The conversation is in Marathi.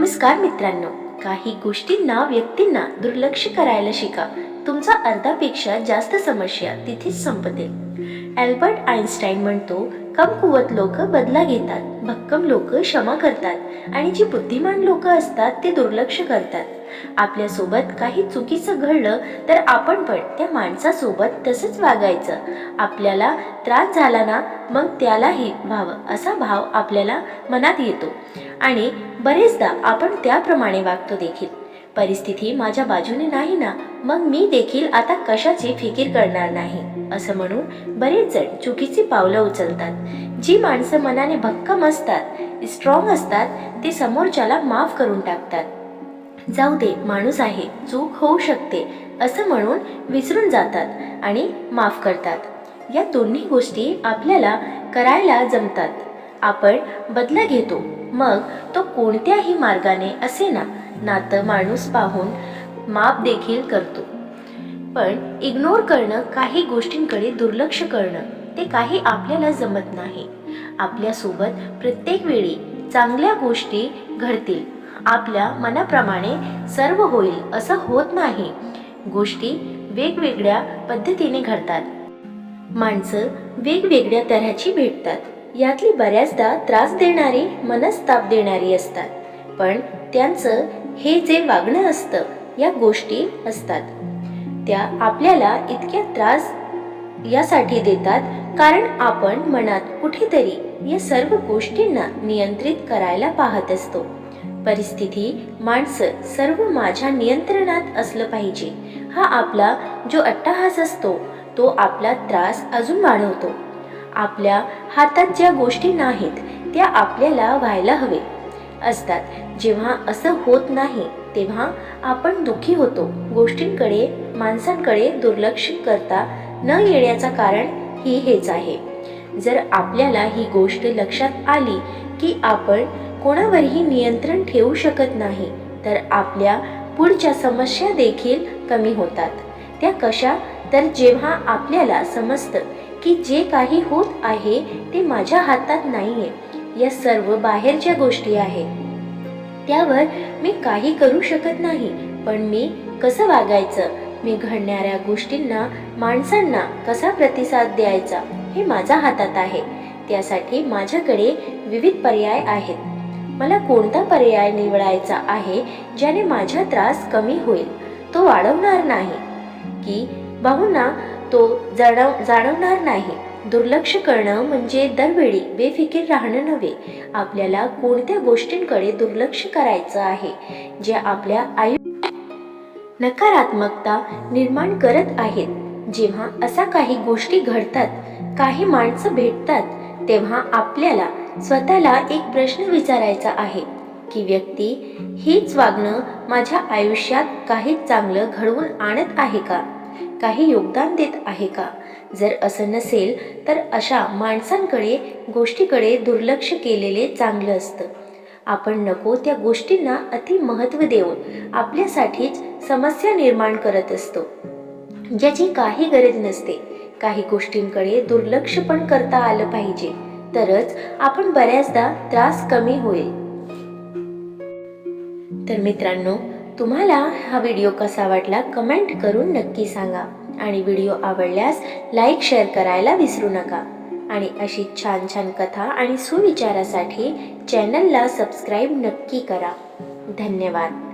नमस्कार मित्रांनो. काही गोष्टींना व्यक्तींना दुर्लक्ष करायला शिका. तुमचा अर्धापेक्षा जास्त समस्या तिथेच संपतील अल्बर्ट आइन्स्टाईन म्हणतो कमकुवत लोक बदला घेतात भक्कम लोक क्षमा करतात आणि जी बुद्धिमान लोक असतात ते दुर्लक्ष करतात. आपल्यासोबत काही चुकीचं घडलं तर आपण पण त्या माणसासोबत तसंच वागायचं. आपल्याला त्रास झाला ना मग त्यालाही व्हावं असा भाव आपल्याला मनात येतो. आणि बरेचदा आपण त्याप्रमाणे वागतो देखील. परिस्थिती माझ्या बाजूने नाही ना मग मी देखील आता कशाची फिकीर करणार नाही? असं म्हणून बरेच जण चुकीची पावलं उचलतात. जी माणसं मनाने भक्कम असतात स्ट्रॉंग असतात ते समोरच्याला माफ करून टाकतात. जाऊ दे माणूस आहे चूक होऊ शकते असं म्हणून विसरून जातात आणि माफ करतात. या दोन्ही गोष्टी आपल्याला करायला जमतात. आपण बदला घेतो मग तो कोणत्याही मार्गाने असे ना नातं माणूस पाहून माप देखील करतो. पण इग्नोर करणं काही गोष्टींकडे दुर्लक्ष करणं ते काही आपल्याला जमत नाही. आपल्यासोबत प्रत्येक वेळी चांगल्या गोष्टी घडतील. आपल्या मनाप्रमाणे सर्व होईल असं होत नाही. गोष्टी वेगवेगळ्या पद्धतीने घडतात. माणसं वेगवेगळ्या तऱ्हेची भेटतात. यातली बऱ्याचदा त्रास देणारी मनस्ताप देणारी असतात. पण त्यांचं हे जे वागणं असतं या गोष्टी असतात. त्या आपल्याला इतक्या त्रास यासाठी देतात कारण आपण मनात कुठेतरी या सर्व गोष्टींना नियंत्रित करायला पाहत असतो. परिस्थिती माणसं सर्व माझ्या नियंत्रणात असलं पाहिजे. हा आपला जो अट्टाहास असतो तो आपला त्रास अजून वाढवतो. आपल्या हातात ज्या गोष्टी नाहीत त्या आपल्याला व्हायला हवे. असतात. जेव्हा असं होत नाही तेव्हा आपण दुःखी होतो. गोष्टींकडे माणसांकडे दुर्लक्ष करता न येण्याचा कारण ही हेच आहे. जर आपल्याला ही गोष्ट लक्षात आली की आपण कोणावरही नियंत्रण ठेवू शकत नाही तर आपल्या पुढच्या समस्या देखील कमी होतात. त्या कशा? तर जेव्हा आपल्याला समजतं की जे काही होत आहे ते माझ्या हातात नाही आहे या सर्व बाहेरच्या गोष्टी आहेत. त्यावर मी काही करू शकत नाही पण मी कसं वागायचं? मी घडणाऱ्या गोष्टींना माणसांना कसा प्रतिसाद द्यायचा हे माझ्या हातात आहे. त्यासाठी माझ्याकडे विविध पर्याय आहेत. मला कोणता पर्याय निवडायचा आहे ज्याने माझा त्रास कमी होईल? तो वाढवणार नाही. की भावना तो जाणव जाणवणार नाही. दुर्लक्ष करणं म्हणजे दरवेळी बेफिकीर राहणं नव्हे. आपल्याला कोणत्या गोष्टींकडे दुर्लक्ष करायचं आहे जे आपल्या आयु नकारात्मकता निर्माण करत आहेत. जेव्हा असा काही गोष्टी घडतात काही माणसं भेटतात तेव्हा आपल्याला स्वतःला एक प्रश्न विचारायचा आहे की व्यक्ती हीच वागणं माझ्या आयुष्यात काही चांगलं घडवून आणत आहे का? काही योगदान देत आहे का? जर असं नसेल तर अशा माणसांकडे गोष्टीकडे दुर्लक्ष केलेले चांगलं असतं. आपण नको त्या गोष्टींना अति महत्त्व देऊन आपल्यासाठीच समस्या निर्माण करत असतो ज्याची काही गरज नसते. काही गोष्टींकडे दुर्लक्ष पण करता आलं पाहिजे. तरच आपण बऱ्याचदा त्रास कमी होईल. तर मित्रांनो तुम्हाला हा व्हिडिओ कसा वाटला कमेंट करून नक्की सांगा. आणि व्हिडिओ आवडल्यास लाईक शेअर करायला विसरू नका. आणि अशी छान छान कथा आणि सुविचारासाठी चॅनलला सबस्क्राईब नक्की करा. धन्यवाद.